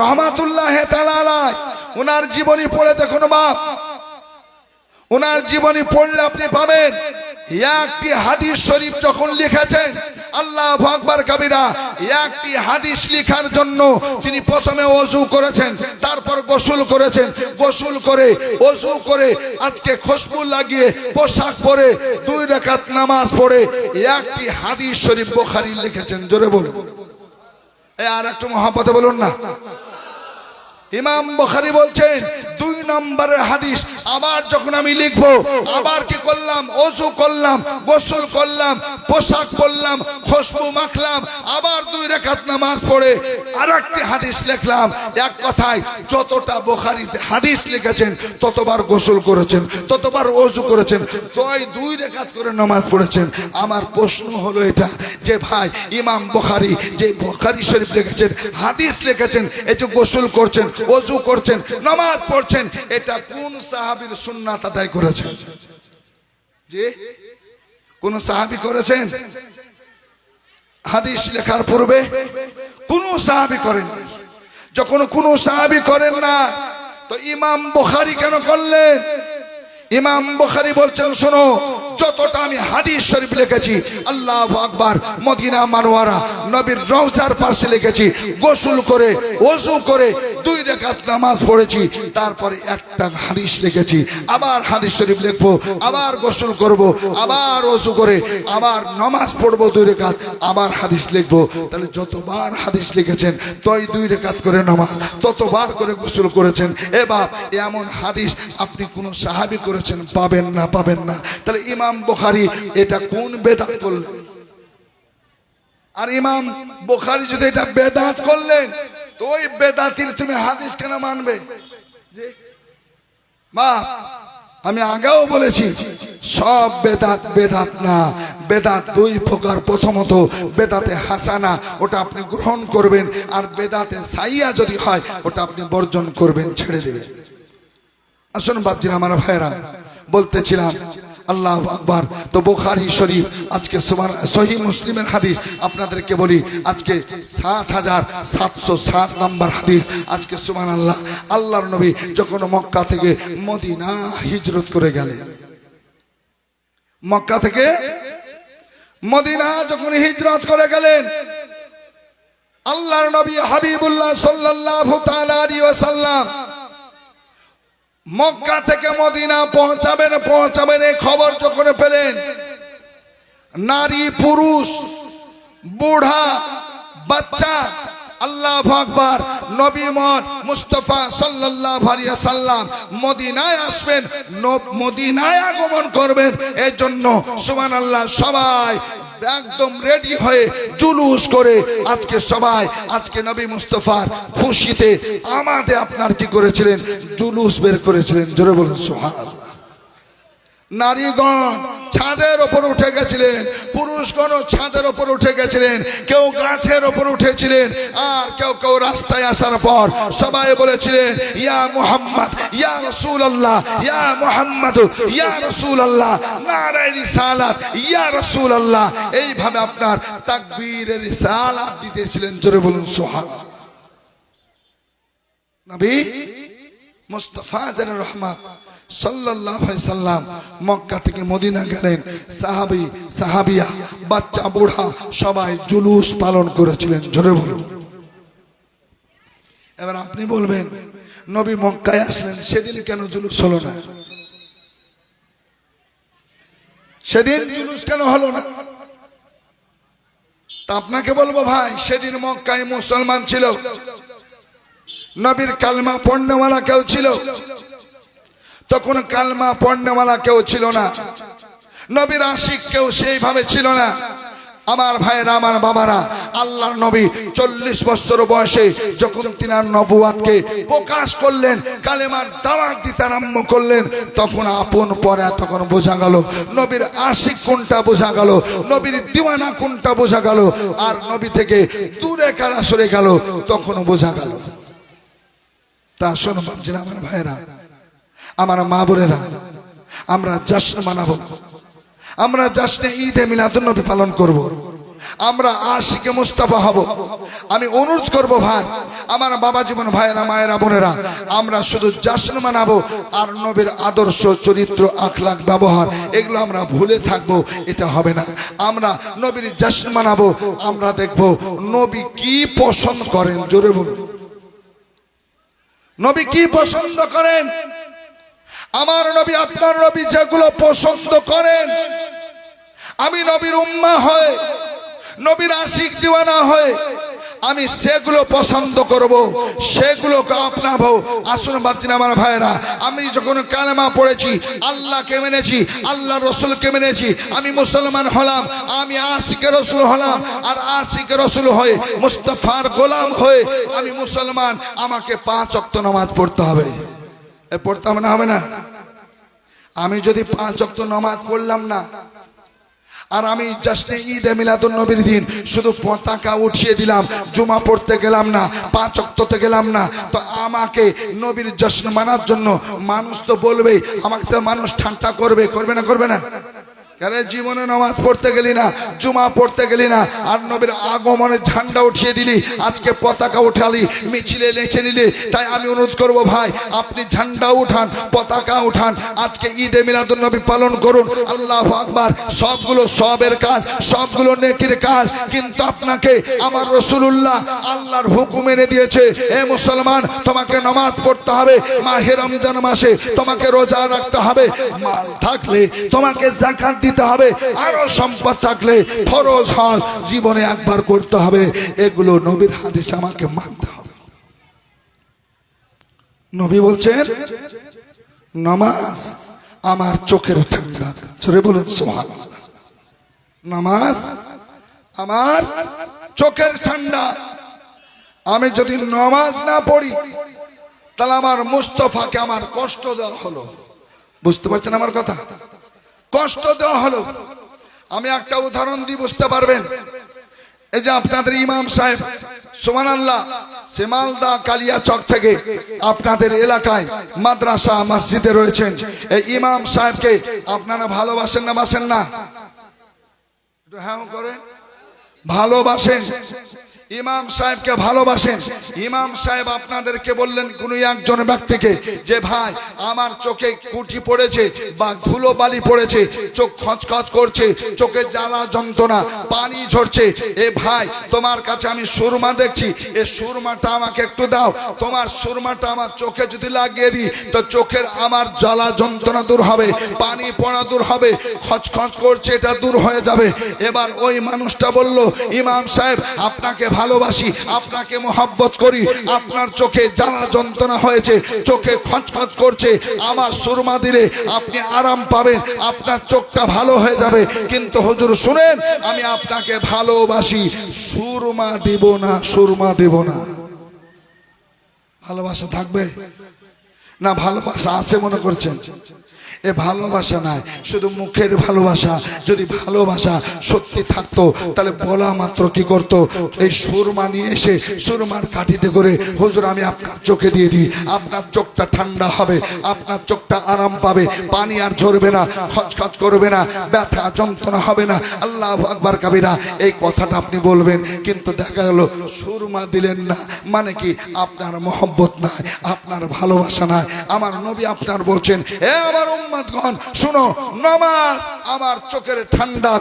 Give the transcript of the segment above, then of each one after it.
রহমাতুল্লাহ তালালায় ওনার জীবনী পড়ে দেখুন বাপ ওনার জীবনী পড়লে আপনি পাবেন। একটি হাদিস শরীফ যখন লিখেছেন, আল্লাহ আকবার কাবিরা, একটি হাদিস লিখার জন্য তিনি প্রথমে অজু করেছেন, তারপর গোসল করেছেন। গোসল করে, অজু করে, আজকে খুশবু লাগিয়ে, পোশাক পরে, দুই রাকাত নামাজ পড়ে, একটি হাদিস শরীফ বোখারি লিখেছেন। জোরে বলুন। আর একটু মহাপথে বলুন না। ইমাম বখারি বলছেন দুই নম্বরের হাদিস। আবার যখন আমি লিখব, আবার কি করলাম? অজু করলাম, গোসল করলাম, পোশাক পরলাম, খুশবু মাখলাম, আবার দুই রেখাত নামাজ পড়ে আর একটি হাদিস লিখলাম। এক কথায়, যতটা বোখারিতে হাদিস লিখেছেন, ততবার গোসল করেছেন, ততবার অজু করেছেন, তই দুই রেখাত করে নামাজ পড়েছেন। আমার প্রশ্ন হলো এটা, যে ভাই, ইমাম বোখারি যে বোখারি শরীফ লিখেছেন, হাদিস লিখেছেন, এই যে গোসল করছেন, অজু করছেন, নামাজ পড়ছেন এটা কোন সাহাবির সুন্নাত আদায় করেছেন? যে কোন সাহাবি করেছেন? হাদিস লেখার পূর্বে কোন সাহাবি করেন যখন কোন সাহাবি করেন না, তো ইমাম বুখারী কেন করলেন? ইমাম বুখারী বলছেন, শোনো যতটা আমি হাদিস শরীফ লিখেছি, আল্লাহ আকবার, মদিনা মানোয়ারা নবীর রওজার পাশে লিখেছি, গোসল করে, ওযু করে, দুই রাকাত নামাজ পড়েছি, তারপরে একটা হাদিস লিখেছি, আবার হাদিস শরীফ লিখব, আবার গোসল করব, আবার ওযু করে, আবার নামাজ পড়ব দুই রেখাত আবার হাদিস লিখব। তাহলে যতবার হাদিস লিখেছেন, তই দুই রেখাত করে নামাজ, ততবার করে গোসল করেছেন, এ বাপ, এমন হাদিস আপনি কোন সাহাবি করেছেন, পাবেন না পাবেন না। তাহলে ইমাম বুখারী এটা কোন বেদাত করলেন? আর ইমাম বোখারি যদি এটা বেদাত করলেন, তো ওই বেদাতির তুমি হাদিস কেন মানবে? মা, আমি আগেও বলেছি, সব বেদাত বেদাত না। বেদাত দুই প্রকার। প্রথমত, বেদাতে হাসানা, ওটা আপনি গ্রহণ করবেন, আর বেদাতে সাইয়া যদি হয়, ওটা আপনি বর্জন করবেন, ছেড়ে দেবেন। আসুন বাবজির আমার ভাইরা বলতেছিলাম আল্লাহ আকবার। তো বোখারি শরীফ, আজকে সহি মুসলিমের হাদিস, আপনাদেরকে বলি, আজকে সাত হাজার সাতশো সাত নম্বর হাদিস। আজকে সুবহান আল্লাহ আল্লাহর নবী যখন মক্কা থেকে মদিনা হিজরত করে গেলেন। মক্কা থেকে মদিনা যখন হিজরত করে গেলেন, আল্লাহর নবী হাবিবুল্লাহ আলাইহি ওয়াসাল্লাম মক্কা থেকে মদিনা পৌঁছাবেন পৌঁছাবেন, এই খবর যখন পেলেন, নারী, পুরুষ, বুড়া, বাচ্চা, আল্লাহ আকবার, নবী মত মুস্তফা সাল্লাল্লাহু আলাইহি সাল্লাম মদিনায় আসবেন মদিনায় আগমন করবেন এই জন্য সুমান আল্লাহ সবাই একদম রেডি হয়ে জুলুস করে আজকে সবাই, আজকে নবী মুস্তফার খুশিতে আমাদের আপনার কি করেছিলেন? জুলুস বের করেছিলেন। জোরে বলুন সোহান নারীগণ ছাদের ওপর উঠে গেছিলেন। পুরুষগণ ছাদের ওপর উঠে গেছিলেন। কেউ গাছের ওপর উঠেছিলেন আর কেউ কেউ রাস্তায় আসার পর সবাই বলেছিলেন, ইয়া মুহাম্মদ, ইয়া রসুল আল্লাহ ইয়া মুহাম্মদ, ইয়া রসুল আল্লাহ নারায় রিসালাত, ইয়া রসুল আল্লাহ এইভাবে আপনার তাকবীরের রিসালাত দিতেছিলেন, জোরে বলুন সোহান নবী মুস্তফা জান রহমান আলাইহি সাল্লাম মক্কা থেকে মদিনা গেলেন। সাহাবী, সাহাবিয়া, বাচ্চা, বুড়া সবাই জুলুস পালন করেছিলেন, জোরে বলুন। এবার আপনি বলবেন, নবী মক্কায় আসলেন, সেদিন কেন জুলুস হলো না? সেদিন জুলুস কেন হলো না? তা আপনাকে বলব ভাই, সেদিন মক্কায় মুসলমান ছিল। নবীর কালমা পণ্যওয়ালা কেউ ছিল? তখন কালমা পণ্যওয়ালা কেউ ছিল না। নবীর আশিক কেউ সেইভাবে ছিল না। আমার ভাইয়েরা, আমার বাবারা, আল্লাহর নবী চল্লিশ বছর বয়সে যখন তিনার নবুয়াতকে প্রকাশ করলেন, কালেমার দাওয়াত দিতে আরম্ভ করলেন, তখন আপন পরে তখন বোঝা গেল, নবীর আশিক কোনটা বোঝা গেল, নবীর দিওয়ানা কোনটা বোঝা গেল, আর নবী থেকে দূরে কারা সরে গেল, তখন বোঝা গেল। তা শোনো বাবজিরা আমার ভাইয়েরা আমার মা বোনেরা, আমরা জশ্ন মানাবো। আমরা জশ্নে ঈদে মিলাদুন্নবী পালন করব। আমরা আশিকে মুস্তাফা হব। আমি অনুরোধ করব ভাই, আমার বাবা জীবন ভাইয়েরা, মায়েরা, বোনেরা, আমরা শুধু জাসন মানাবো আর নবীর আদর্শ, চরিত্র, আখলাখ, ব্যবহার, এগুলো আমরা ভুলে থাকব, এটা হবে না। আমরা নবীর জাসন মানাবো, আমরা দেখব নবী কি পছন্দ করেন, জোরে বলুন। নবী কি পছন্দ করেন? আমার নবী, আপনার নবী যেগুলো পছন্দ করেন, আমি নবীর উম্মা হয়ে, নবীর আশিক দিওয়ানা হয়ে, আমি সেগুলো পছন্দ করব, সেগুলোকে আপনাবো। আসুন ভাবছেন আমার ভাইয়েরা, আমি যখন কালেমা পড়েছি, আল্লাহকে মেনেছি আল্লাহ রসুলকে মেনেছি, আমি মুসলমান হলাম, আমি আশিকে রসুল হলাম, আর আশিকে রসুল হয়ে, মুস্তফার গোলাম হয়ে, আমি মুসলমান, আমাকে পাঁচ অক্ত নামাজ পড়তে হবে। এ পড়তে হবে না হবে না। আমি যদি পাঁচ অক্ত নমাজ পড়লাম না, আর আমি জাস্টে ঈদে মিলাদুন নবীর দিন শুধু পতাকা উঠিয়ে দিলাম, জুমা পড়তে গেলাম না, পাঁচ অক্ততে গেলাম না, তো আমাকে নবীর জশ্ন মানার জন্য মানুষ তো বলবেই, আমাকে তো মানুষ ঠান্ডা করবে করবে না করবে না। আরে জীবনে নামাজ পড়তে গেলি না, জুমা পড়তে গেলি না, আর নবীর আগমনের ঝান্ডা উঠিয়ে দিলি, আজকে পতাকা উঠালি, মিছিলে নেচে নিলি, তাই আমি অনুরোধ করব ভাই, আপনি ঝান্ডা উঠান, পতাকা উঠান, আজকে ঈদে মিলাদুন নবী পালন করুন, আল্লাহ আকবার, সবগুলো সবের কাজ, সবগুলো নেকির কাজ, কিন্তু আপনাকে আমার রসুল্লাহ আল্লাহর হুকুম এনে দিয়েছে, এ মুসলমান, তোমাকে নামাজ পড়তে হবে, মাহে রমজান মাসে তোমাকে রোজা রাখতে হবে, মাল থাকলে তোমাকে জাকাত দিতে হবে। আরও সম্পদ থাকলে ফরজ হজ জীবনে একবার করতে হবে। এগুলো নবীর হাদিস আমাকে মানতে হবে। নবী বলছেন, নামাজ আমার চোখের ঠান্ডা। চলে বলুন সোহান নামাজ আমার চোখের ঠান্ডা। আমি যদি নামাজ না পড়ি, তাহলে আমার মুস্তফাকে আমার কষ্ট দেওয়া হলো। বুঝতে পারছেন আমার কথা? কষ্ট দেওয়া হলো। আমি একটা উদাহরণ দিয়ে বুঝতে পারবেন। এই যে আপনাদের ইমাম সাহেব সোমান আল্লাহ সেমালদা কালিয়া চক থেকে আপনাদের এলাকায় মাদ্রাসা, মসজিদে রয়েছেন। এই ইমাম সাহেবকে আপনারা ভালোবাসেন না বাসেন না? হ্যাঁ করেন। ভালোবাসেন। ইমাম সাহেবকে ভালোবাসেন। ইমাম সাহেব আপনাদেরকে বললেন, কোন একজন ব্যক্তিকে যে, ভাই, আমার চোখে কুটি পড়েছে বা ধুলো বালি পড়েছে, চোখ খচখচ করছে, চোখে জ্বালা যন্ত্রণা, পানি ঝরছে, এ ভাই, তোমার কাছে আমি সুরমা দেখছি, এ সুরমাটা আমাকে একটু দাও, তোমার সুরমাটা আমার চোখে যদি লাগিয়ে দিই, তো চোখের আমার জ্বালা যন্ত্রণা দূর হবে, পানি পড়া দূর হবে, খচখচ করছে, এটা দূর হয়ে যাবে। এবার ওই মানুষটা বলল, ইমাম সাহেব, আপনাকে ভালোবাসি, আপনাকে মোহাব্বত করি। আপনার চোখে জ্বালা যন্ত্রণা হয়েছে, চোখে খচখচ করছে। আমার সুরমা দিলে আপনি আরাম পাবেন, আপনার চোখটা ভালো হয়ে যাবে। কিন্তু হুজুর, শুনেন, আমি আপনাকে ভালোবাসি। সুরমা দিব না, সুরমা দেব না। ভালোবাসা থাকবে? না, ভালোবাসা আছে মনে করছেন? এ ভালোবাসা নাই, শুধু মুখের ভালোবাসা। যদি ভালোবাসা সত্যি থাকতো, তাহলে বলা মাত্র কি করত? এই সুরমা নিয়ে এসে সুরমার কাঠিতে করে, হুজুর, আমি আপনার চোখে দিয়ে দিই। আপনার চোখটা ঠান্ডা হবে, আপনার চোখটা আরাম পাবে, পানি আর ঝরবে না, খচখচ করবে না, ব্যথা, যন্ত্রণা হবে না। আল্লাহ আকবার কাবিরা, এই কথাটা আপনি বলবেন, কিন্তু দেখা গেল সুরমা দিলেন না। মানে কি? আপনার মহব্বত নাই, আপনার ভালোবাসা নাই। আমার নবী আপনার বলছেন, এ আমার উম্মাদগণ শুনো, নামাজ আমার চোখের ঠান্ডা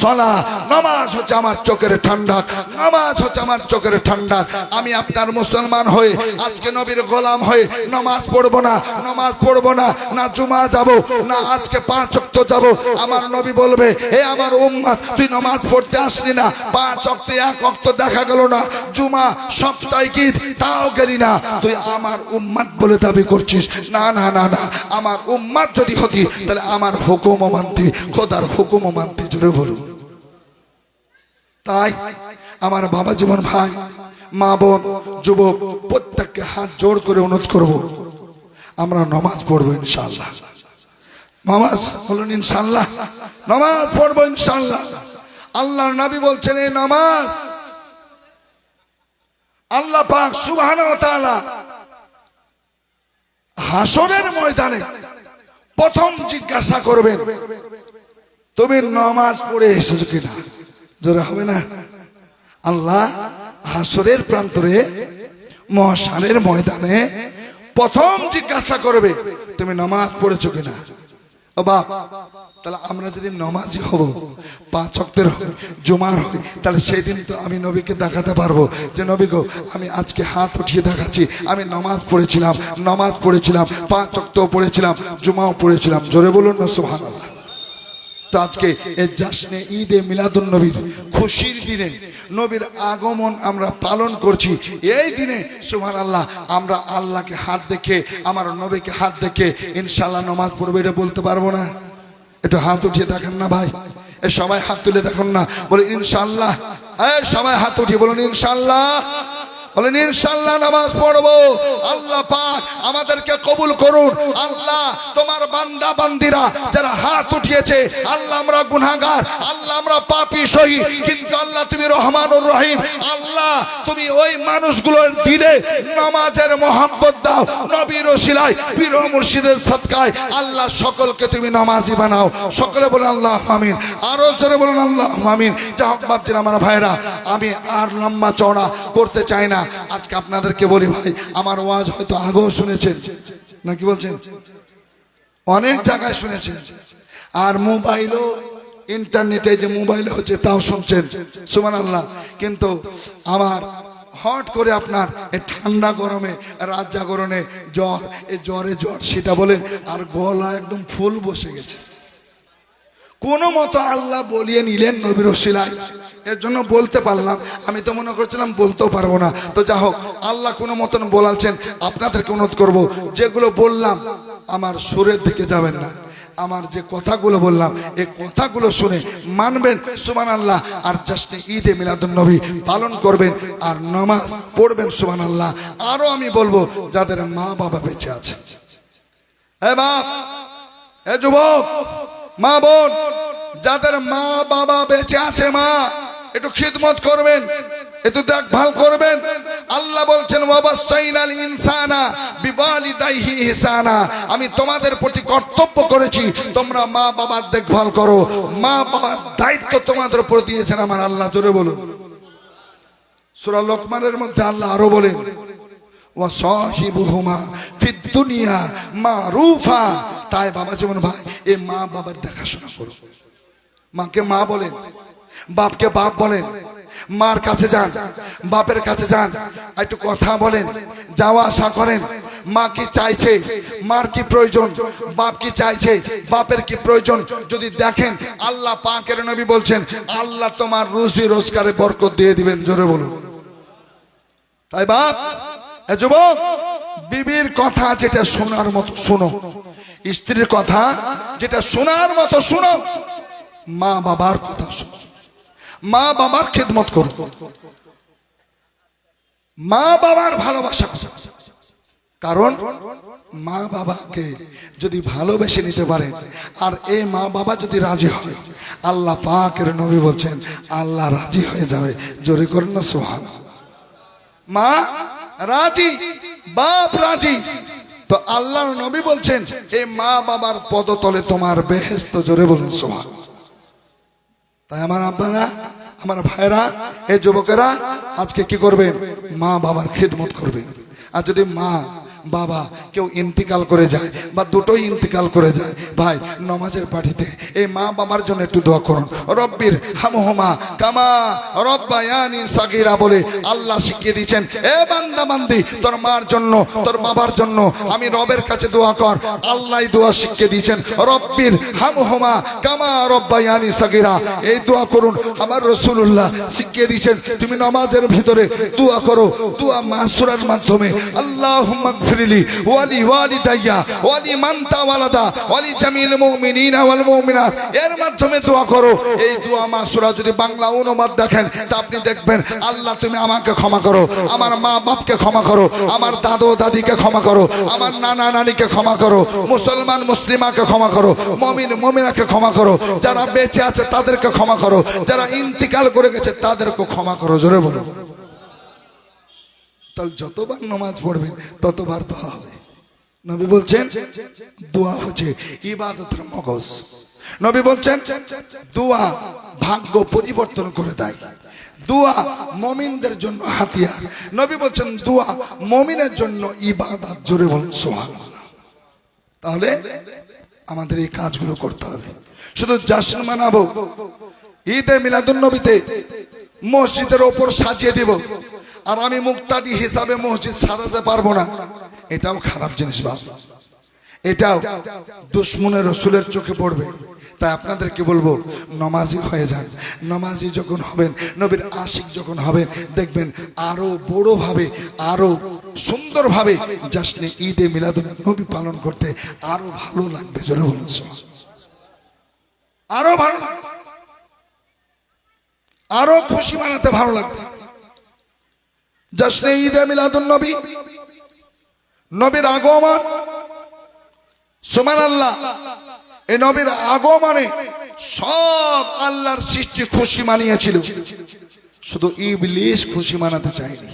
সলা। নামাজ হচ্ছে আমার চোখের ঠান্ডা, নামাজ হচ্ছে আমার চোখের ঠান্ডা। আমি আপনার মুসলমান হয়ে, আজকে নবীর গোলাম হয়ে নামাজ পড়ব না, নামাজ পড়ব না না জুমা যাব, না আজকে পাঁচ অক্ত যাব। আমার নবী বলবে, হে আমার উম্মাদ তুই নামাজ পড়তে আসলি না। পাঁচ অক্তে এক অক্ত দেখা গেল না। জুমা, সাপ্তাহিক ঈদ, তাও গেলি না। তুই আমার উম্মাদ বলে দাবি করছিস। না না না না, আমার উম্মাদ যদি হতি, তাহলে আমার হুকুমও মানতি, খোদার হুকুমও মানতি জুড়ে বলুন। তাই আমার বাবা জীবন ভাই, মা বোন, যুবক, প্রত্যেককে হাত জোড় করে অনুরোধ করব, আমরা নমাজ পড়ব ইনশাল্লাহ নমাজ বলুন ইনশাল্লাহ নমাজ পড়ব ইনশাল্লাহ আল্লাহর নবী বলছেন, এই নামাজ আল্লাহ পাক তাআলা হাসরের ময়দানে প্রথম জিজ্ঞাসা করবেন, তুমি নমাজ পড়ে এসেছ কিনা? জোরে হবে না? আল্লাহ হাসরের প্রান্তরে, মহাসানের ময়দানে প্রথম জিজ্ঞাসা করবে, তুমি নামাজ পড়েছো কিনা? ও তাহলে আমরা যদি নমাজি হব, পাঁচ অক্টের জুমার হই তাহলে সেই দিন তো আমি নবীকে দেখাতে পারব। যে নবী গো, আমি আজকে হাত উঠিয়ে দেখাচ্ছি, আমি নমাজ পড়েছিলাম নমাজ পড়েছিলাম, পাঁচ অক্তও পড়েছিলাম, জুমাও পড়েছিলাম। জোরে বলুন না সুহান তো আজকে এই জাসনে ঈদে মিলাদুন নবীর খুশির দিনে নবীর আগমন আমরা পালন করছি। এই দিনে সুহান আল্লাহ আমরা আল্লাহকে হাত দেখে, আমার নবীকে হাত দেখে ইনশাল্লাহ নমাজ পড়বে এটা বলতে পারব না। একটু হাত উঠিয়ে দেখেন না ভাই। এ সবাই হাত তুলে দেখুন না। বলে ইনশাল্লাহ সবাই হাত উঠিয়ে বলুন ইনশাল্লাহ বলেন ইনশাল্লাহ নামাজ পড়ব। আল্লাহ পাক আমাদেরকে কবুল করুন। আল্লাহ তোমার বান্দা, বান্দিরা, যারা হাত উঠিয়েছে, আল্লাহ আমরা গুনাহগার, আল্লাহ আমরা পাপি সহি কিন্তু আল্লাহ তুমি রহমানুর রহিম। আল্লাহ তুমি ওই মানুষগুলোর দিলে নামাজের মোহাম্মত দাও, নবীর ওসিলাই পীর মুর্শিদের সৎকায়। আল্লাহ সকলকে তুমি নামাজি বানাও। সকলে বলে আল্লাহ মামিন আরও জোরে বলুন, আল্লাহ মামিন যা হোক আমার ভাইরা আমি আর লম্বা চওড়া করতে চাই না। আজকে আপনাদেরকে বলি ভাই, আমার ওয়াজ হয়তো আগেও শুনেছেন। নাকি বলছেন? অনেক জায়গায় শুনেছেন। আর মোবাইলও, ইন্টারনেটে যে মোবাইলে হচ্ছে তাও শুনছেন। সুমান আল্লাহ কিন্তু আমার হট করে আপনার এই ঠান্ডা গরমে রাত জাগরণে জ্বর, এই জ্বরে জ্বর, সেটা বলেন, আর গলা একদম ফুল বসে গেছে। কোনো মতো আল্লাহ বলিয়ে নিলেন নবীর ওসিলায়। এর জন্য বলতে পারলাম, আমি তো মনে করছিলাম বলতেও পারব না। তো যা হোক, আল্লাহ কোনো মতন বলালছেন আপনাদেরকে অনুরোধ করব, যেগুলো বললাম আমার সুরের দিকে যাবেন না। আমার যে কথাগুলো বললাম, এই কথাগুলো শুনে মানবেন সুমান আল্লাহ আর জাস্টে ঈদে মিলাদুন নবী পালন করবেন, আর নামাজ পড়বেন সুমান আল্লাহ আরও আমি বলব, যাদের মা বাবা বেঁচে আছে। হ্যাঁ বাপ হ্যাঁ যুবক মা বোন, যাদের মা বাবা বেঁচে আছে মা, একটু খিদমত করবেন, একটু দেখভাল করবেন। আল্লাহ বলছেন ইনসানা ইহসানা। আমি তোমাদের প্রতি কর্তব্য করেছি, তোমরা মা বাবার দেখভাল করো। মা বাবার দায়িত্ব তোমাদের উপর দিয়েছেন আমার আল্লাহ, জোরে বলুন। সূরা লোকমানের মধ্যে আল্লাহ আরও বলেন ওয়াসাহিবুহুমা ফিদ দুনিয়া মারুফা। তাই বাবা যেমন ভাই এই মা বাবার দেখাশোনা করো। মাকে মা বলেন, বাপকে বাপ বলেন, মার কাছে যান, বাপের কাছে যান, একটু কথা বলেন, যাওয়া আসা করেন, মা কি চাইছে, মার কি প্রয়োজন, বাপ কি চাইছে, বাপের কি প্রয়োজন, যদি দেখেন আল্লাহ পাকের নবী বলছেন, আল্লাহ তোমার রুজি রোজগারে বরকত দিয়ে দিবেন, জোরে বলুন। তাই বাপ যুবক বিবির কথা যেটা শোনার মতো শোনো। স্ত্রীর কথা যেটা শোনার মতো শোনো। মা বাবার কথা শোনো। মা বাবার খেদমত করো। মা বাবার ভালোবাসা কারণ মা বাবাকে যদি ভালোবেসে নিতে পারেন আর এই মা বাবা যদি রাজি হয়, আল্লাহ পাকের নবী বলছেন, আল্লাহ রাজি হয়ে যাবে। জোরে করেন না সোহান মা, রাজি? বাপ রাজি। তো আল্লাহ নবী বলছেন এই মা বাবার পদতলে তোমার বেহেস্ত জোরে বলুন সোমা তাই আমার আব্বারা, আমার ভাইরা এই যুবকেরা আজকে কি করবেন মা বাবার খেদমত করবেন আর যদি মা বাবা, কেউ ইন্তিকাল করে যায় বা দুটোই ইন্তিকাল করে যায়। ভাই, নমাজের পাঠিতে এই মা বাবার জন্য একটু দোয়া করুন। রব্বির হামহমা কামা রব্বায়ানি সাগিরা বলে আল্লাহ শিখিয়ে দিয়েছেন, এ বান্দা বান্দি, তোর মার জন্য, তোর বাবার জন্য আমি রবের কাছে দোয়া কর। আল্লাহ দোয়া শিখিয়ে দিয়েছেন, রব্বির হামহমা কামা রব্বায়ানি সাগিরা। এই দোয়া করুন, আমার রসুল্লাহ শিখিয়ে দিয়েছেন, তুমি নমাজের ভিতরে দোয়া করো, দোয়া মাসুরার মাধ্যমে। আল্লাহ ওয়ালি ওয়ালি দাইয়া ওয়ালি মান্তা ওয়ালাদা ওয়ালি জামিল মুমিনিনা ওয়াল মুমিনাত এর মাধ্যমে দোয়া করো। এই দোয়া মাসুরা যদি বাংলা অনুবাদ দেখেন, তা আপনি দেখবেন, আল্লাহ তুমি আমাকে ক্ষমা করো, আমার মা বাপকে ক্ষমা করো, আমার দাদু দাদিকে ক্ষমা করো, আমার নানা নানিকে ক্ষমা করো, মুসলমান মুসলিমাকে ক্ষমা করো, মমিন মমিনাকে ক্ষমা করো, যারা বেঁচে আছে তাদেরকে ক্ষমা করো, যারা ইন্তিকাল করে গেছে তাদেরকে ক্ষমা করো, জোরে বলো তাহলে যতবার নামাজ পড়বেন, ততবার দোয়া হবে। নবী বলছেন, দোয়া হচ্ছে ইবাদতের মগজ। নবী বলছেন, দোয়া ভাগ্য পরিবর্তন করে দেয়। দোয়া মমিনদের জন্য হাতিয়ার। নবী বলছেন, দোয়া মমিনের জন্য ইবাদত। জোরে বলেন, সুবহানাল্লাহ। তাহলে আমাদের এই কাজগুলো করতে হবে। শুধু জাশ্ন মানাবো, ঈদে মিলাদুন নবীতে মসজিদের ওপর সাজিয়ে দিব। আর আমি মুক্তাদি হিসাবে মসজিদ সাজাতে পারব না। এটাও খারাপ জিনিস বাবা এটাও দুশ্মনের রসুলের চোখে পড়বে। তাই আপনাদেরকে বলব, নমাজি হয়ে যান। নমাজি যখন হবেন, নবীর আশিক যখন হবেন, দেখবেন আরও বড়ভাবে, আরও সুন্দরভাবে জাসনে ঈদে মিলাদুন নবী পালন করতে আরও ভালো লাগবে, জোরে সুবহান। আরও ভালো আরও খুশি মানাতে ভালো লাগবে। জাসনে ঈদে মিলাদুন নবী, নবীর আগমন সুমান আল্লাহ। এই নবীর আগমনে সব আল্লাহর সৃষ্টি খুশি মানিয়েছিল। শুধু ইবলিশ খুশি মানাতে চায়নি।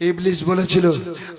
ইবলিশ বলেছিল,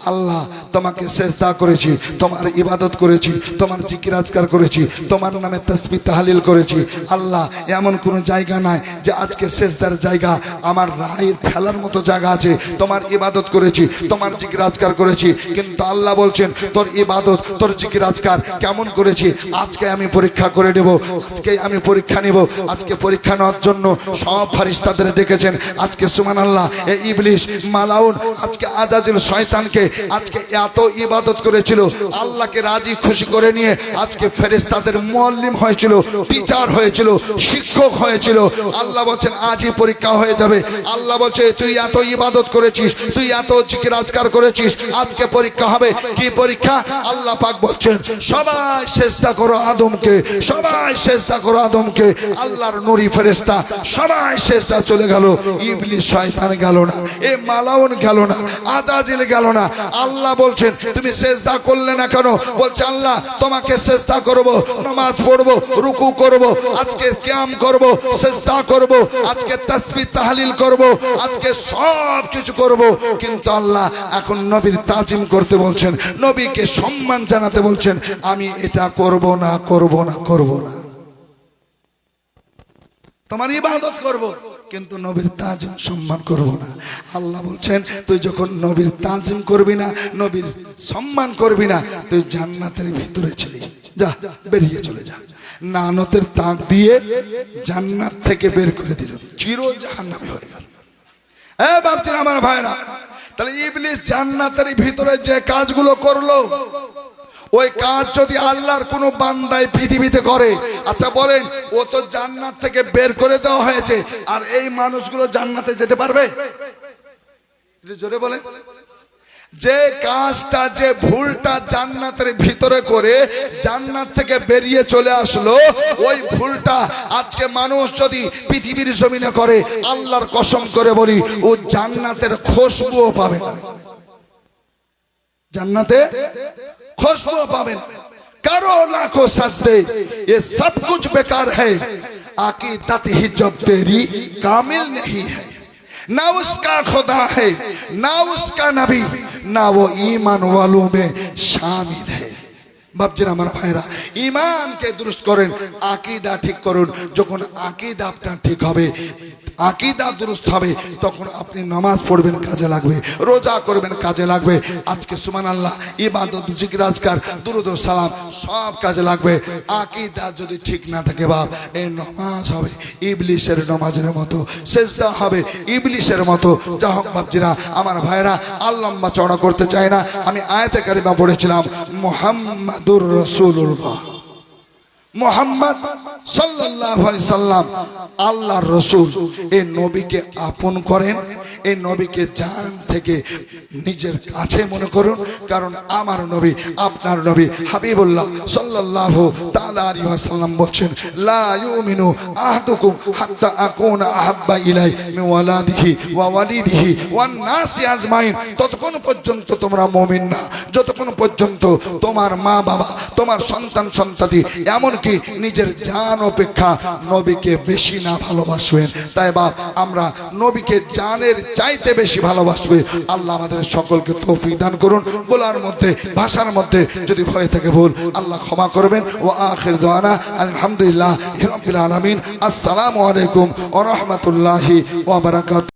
আল্লাহ, তোমাকে সেজদা করেছি, তোমার ইবাদত করেছি, তোমার জিকির আজকার করেছি, তোমার নামে তসবি তাহালিল করেছি। আল্লাহ, এমন কোনো জায়গা নাই যে আজকে সেজদার জায়গা, আমার রায়ের ফেলার মতো জায়গা আছে, তোমার ইবাদত করেছি, তোমার জিকির আজকার করেছি। কিন্তু আল্লাহ বলছেন, তোর ইবাদত, তোর জিকির আজকার কেমন করেছি? আজকে আমি পরীক্ষা করে নেব, আজকে আমি পরীক্ষা নেব, আজকে পরীক্ষা নেওয়ার জন্য সব ফারিস্তাদের ডেকেছেন। আজকে সুমান আল্লাহ এই ইবলিশ মালাউন আজকে আজাজিল শয়তানকে আজকে এত ইবাদত করেছিল, আল্লাহকে রাজি খুশি করে নিয়ে আজকে ফেরেস্তাদের মুআল্লিম হয়েছিল, টিচার হয়েছিল, শিক্ষক হয়েছিল। আল্লাহ বলছেন, আজই পরীক্ষা হয়ে যাবে। আল্লাহ বলছে, তুই এত ইবাদত করেছিস, তুই এত জিকির আজকার করেছিস, আজকে পরীক্ষা হবে। কি পরীক্ষা? আল্লাহ পাক বলছেন, সবাই চেষ্টা করো আদমকে, সবাই চেষ্টা করো আদমকে। আল্লাহর নুরি ফেরেস্তা সবাই চেষ্টা চলে গেল। ইবলিস শয়তান গেল না, এ মালাউন গেল না। আজাজিল গেল না। আল্লাহ বলছেন, তুমি সেজদা করলে না কেন? বলছে, আল্লাহ, তোমাকে সেজদা করব, নামাজ পড়ব, রুকু করব, আজকে ক্যাম করব, সেজদা করব, আজকে তাসবিহ তাহলিল করব, আজকে সব কিছু করব। কিন্তু আল্লাহ এখন নবীর তাজিম করতে বলছেন, নবীকে সম্মান জানাতে বলছেন, আমি এটা করব না করব না করব না। তোমার ইবাদত করব, কিন্তু নবীর তাজিম সম্মান করব না। আল্লাহ বলছেন, তুই যখন নবীর তাজিম করবি না, নবীর সম্মান করবি না, তুই জান্নাতের ভিতরে ছিলি। যা, বেরিয়ে চলে যা। নানতের তাক দিয়ে জান্নাত থেকে বের করে দিল। চির জাহান্নামে হয়ে গেল। এ ভাবছেন আমার ভাইরা, তাহলে ইবলিস জান্নাতের ভিতরে যে কাজগুলো করল, ওই কাজ যদি আল্লাহর কোনো বান্দায় পৃথিবীতে করে আচ্ছা বলেন, ও তো জান্নাত থেকে বের করে দেওয়া হয়েছে, আর এই মানুষগুলো জান্নাতে যেতে পারবে? জোরে বলে যে কাজটা, যে ভুলটা জান্নাতের ভিতরে করে জান্নাত থেকে বেরিয়ে চলে আসলো, ওই ভুলটা আজকে মানুষ যদি পৃথিবীর জমিনে করে, আল্লাহর কসম করে বলি, ও জান্নাতের খুশবুও পাবে না। জান্নাতে খুশবুও পাবে না। কারও লাখো সাজতে এ সব কুছ বেকার হ্যাঁ আকিদত হি জব তেরি কামিল নেই হ্যাঁ ना उसका खुदा है ना उसका नबी ना वो ईमान वालों में शामिल है বাপজির আমার ভাইরা ইমানকে দুরুস্ত করেন আকিদা ঠিক করুন যখন আকিদা আপনার ঠিক হবে আকিদা দুরুস্ত হবে। তখন আপনি নামাজ পড়বেন, কাজে লাগবে। রোজা করবেন, কাজে লাগবে। আজকে সুমান আল্লাহ ইবাদত, জিকির, আজকার, দুরুদ সালাম সব কাজে লাগবে। আকিদা যদি ঠিক না থাকে বাপ, এ নামাজ হবে, ইবলিশের নামাজের মতো, সেজদা হবে, ইবলিশের মতো। যা হোক বাপজিরা, আমার ভাইরা আল্লাম্বা চড়া করতে চায় না। আমি আয়াতে কারিমা পড়েছিলাম, মোহাম্মদুর রসুল্লাহ মোহাম্মদ সাল্লাল্লাহু সাল্লাম আল্লাহর রসুল। এই নবীকে আপন করেন এই নবীকে জান থেকে নিজের কাছে মনে করুন, কারণ আমার নবী, আপনার নবী হাবিবুল্লাহ আলাইহি ওয়াসাল্লাম বলছেন, লা ইউমিনু আহাদুকুম হাত্তা আকুনা আহাব্বা ইলাই ওয়ালাদিহি ওয়া ওয়ালিদিহি ওয়ান নাসি আজমাইন। ততক্ষণ পর্যন্ত তোমরা মুমিন না। যতক্ষণ পর্যন্ত তোমার মা বাবা, তোমার সন্তান সন্তাদি এমনকি নিজের জান অপেক্ষা নবীকে বেশি না ভালোবাসবেন। তাই বাপ, আমরা নবীকে জানের চাইতে বেশি ভালোবাসবে। আল্লাহ আমাদের সকলকে তৌফিক দান করুন। বলার মধ্যে, ভাষার মধ্যে যদি হয়ে থাকে ভুল, আল্লাহ ক্ষমা করবেন। ও আখির দোয়ানা আলহামদুলিল্লাহ রবিল আলমিন। আসসালামু আলাইকুম ও রহমতুল্লাহি ওয়া বারাকাতুহু।